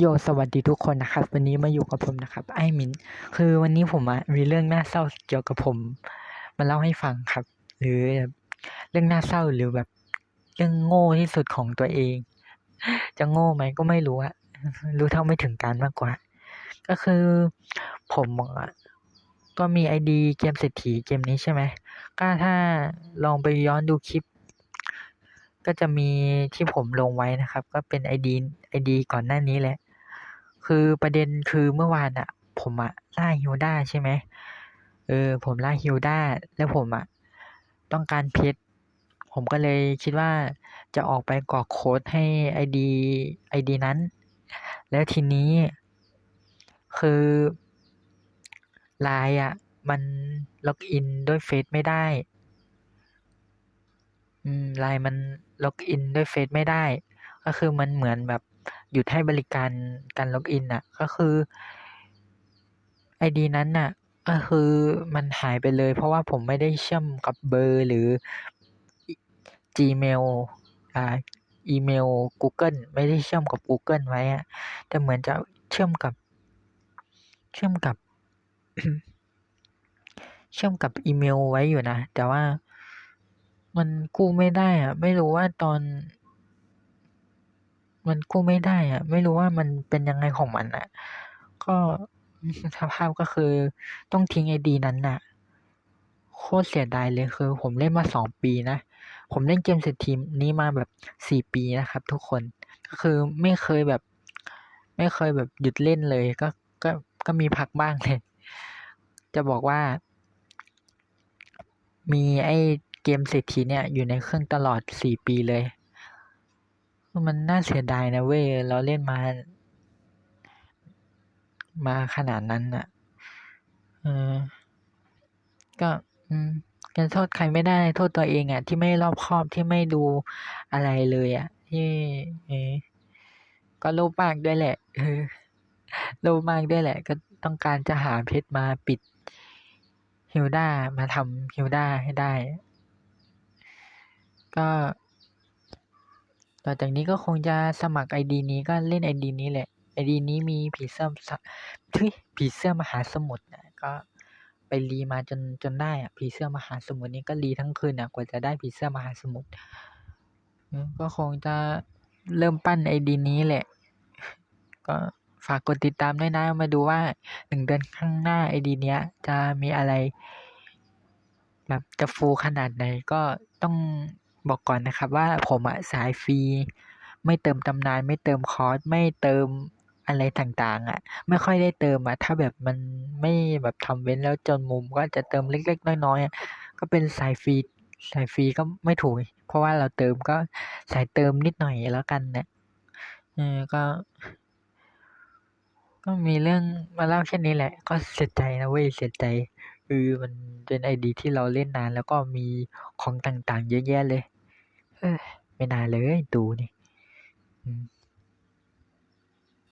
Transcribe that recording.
โยสวัสดีทุกคนนะครับ วันนี้มาอยู่กับผมนะครับ ไอ้มินคือวันนี้ผมอะมีเรื่องน่าเศร้าเกี่ยวกับผม มาเล่าให้ฟังครับ หรือเรื่องน่าเศร้าหรือแบบเรื่องโง่ที่สุดของตัวเอง จะโง่ไหมก็ไม่รู้อะรู้เท่าไม่ถึงการมากกว่า ก็คือผมอะก็มีไอดีเกมเศรษฐีเกมนี้ใช่ไหมก็ถ้าลองไปย้อนดูคลิปก็จะมีที่ผมลงไว้นะครับ ก็เป็นไอดีไอดีก่อนหน้านี้แหละ คือประเด็นคือเมื่อวานอะผมอะล่าฮิวด้าใช่ไหมเออ ผมล่าฮิวด้าแล้วผมอะต้องการเพชรผมก็เลยคิดว่าจะออกไปกรอกโค้ดให้ไอดีไอดีนั้น แล้วทีนี้คือไลน์อะ มันล็อกอินด้วยเฟซไม่ได้ อืมไลน์มันล็อกอินด้วยเฟซไม่ได้ ก็คือมันเหมือนแบบ หยุดให้บริการการล็อกอินอะ ก็คือไอดีนั้นน่ะ ก็คือมันหายไปเลย เพราะว่าผมไม่ได้เชื่อมกับเบอร์หรือ Gmail อ่าอีเมล Google ไม่ได้เชื่อมกับ Google ไว้อะแต่เหมือนจะเชื่อมกับ เชื่อมกับ เชื่อมกับอีเมลไว้อยู่นะ แต่ว่ามันกู้ไม่ได้อะไม่รู้ว่าตอน มันกู้ไม่ได้อะไม่รู้ว่ามันเป็นยังไงของมันอะก็สภาพก็คือต้องทิ้งไอดีนั้นน่ะ โคตรเสียดายเลยคือ ผมเล่นมาสองปีนะ ผมเล่นเกมเศรษฐีนี้มาแบบสี่ปีนะครับ ทุกคนก็คือไม่เคยแบบ ไม่เคยแบบหยุดเล่นเลย ก็ก็ก็มีพักบ้างเลย จะบอกว่า มีไอ้เกมเศรษฐีเนี่ยอยู่ในเครื่องตลอดสี่ปีเลย มันน่าเสียดายนะเว้ยเราเล่นมา มาขนาดนั้นอะ เออ ก็อืมจะโทษใครไม่ได้โทษตัวเองอะ ที่ไม่รอบคอบที่ไม่ดูอะไรเลยอะ ที่เออก็โลภมากด้วยแหละ เออโลภมากด้วยแหละ ก็ต้องการจะหาเพชรมาปิดฮิลด้ามาทำฮิลด้าให้ได้ ก็ ต่อจากนี้ก็คงจะสมัครไอดีนี้ก็เล่นไอดีนี้แหละไอดีนี้มีผีเสื้อทุยผีเสื้อมหาสมุทรนะก็ไปรีมาจนจนได้อะผีเสื้อมหาสมุทรนี้ก็รีทั้งคืนอะกว่าจะได้ผีเสื้อมหาสมุทรก็คงจะเริ่มปั้นไอดีนี้แหละ ก็ฝากกดติดตามด้วยนะมาดูว่าหนึ่งเดือนข้างหน้าไอดีเนี้ย จะมีอะไร แบบจะฟูขนาดไหนก็ต้อง บอกก่อนนะครับว่าผมอะสายฟรี ไม่เติมตำนานไม่เติมคอร์สไม่เติมอะไรต่างๆอะ ไม่ค่อยได้เติมอะ ถ้าแบบมันไม่แบบทำเว้นแล้วจนมุมก็จะเติมเล็กๆน้อยๆอะก็เป็นสายฟรีสายฟรีก็ไม่ถูก เพราะว่าเราเติมก็สายเติมนิดหน่อยแล้วกันเนี่ยเออก็ ก็มีเรื่องมาเล่าแค่นี้แหละ ก็เสียใจนะเว้ยเสียใจคือมันเป็นไอดีที่เราเล่นนาน แล้วก็มีของต่างๆ เยอะแยะเลย เออไม่นานเลยดูนี่